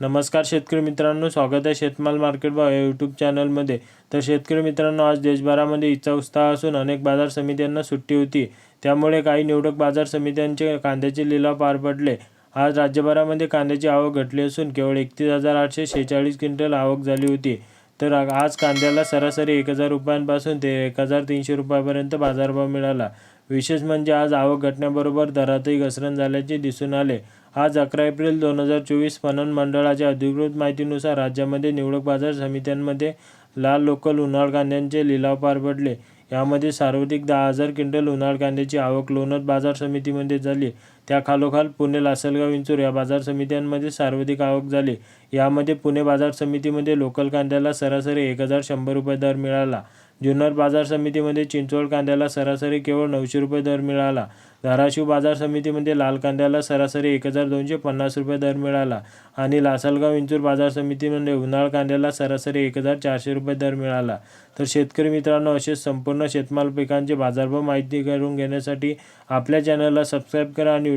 नमस्कार शेतकरी मित्रांनो स्वागत आहे शेतमाल मार्केट भाव या यूट्यूब चॅनलमध्ये. तर शेतकरी मित्रांनो आज देशभरामध्ये इच्छा उत्साह असून अनेक बाजार समित्यांना सुट्टी होती. त्यामुळे काही निवडक बाजार समित्यांचे कांद्याचे लिलाव पार पडले. आज राज्यभरामध्ये कांद्याची आवक घटली असून केवळ एकतीस हजार आठशे शेहेचाळीस क्विंटल आवक झाली होती. तर आज कांद्याला सरासरी एक हजार रुपयांपासून ते एक हजार तीनशे रुपयापर्यंत बाजारभाव मिळाला. विशेष म्हणजे आज आवक घटण्याबरोबर दरातही घसरण झाल्याचे दिसून आले. आज अकरा एप्रिल दोन हजार चोवीस पणन मंडळाच्या अधिकृत माहितीनुसार राज्यामध्ये निवडक बाजार समित्यांमध्ये लाल लोकल उन्हाळ कांद्यांचे लिलाव पार पडले. यामध्ये सर्वाधिक दहा हजार क्विंटल उन्हाळ कांद्याची आवक लोणंद बाजार समितीमध्ये झाली. त्याखालोखाल पुणे लासलगाव इंचूर या बाजार समित्यांमध्ये सर्वाधिक आवक झाली. यामध्ये पुणे बाजार समितीमध्ये लोकल कांद्याला सरासरी एक हजार शंभर रुपये दर मिळाला. जुन्नर बाजार समितीमध्ये चिंचवड कांद्याला सरासरी केवळ नऊशे रुपये दर मिळाला. धाराशिव बाजार समितीमध्ये लाल कांद्याला सरासरी एक हजार दोनशे पन्नास रुपये दर मिळाला आणि लासलगाव इंचूर बाजार समितीमध्ये उन्हाळ कांद्याला सरासरी एक हजार चारशे रुपये दर मिळाला. तर शेतकरी मित्रांनो असे संपूर्ण शेतमाल पिकांचे बाजारभाव माहिती करून घेण्यासाठी आपल्या चॅनलला सबस्क्राईब करा आणि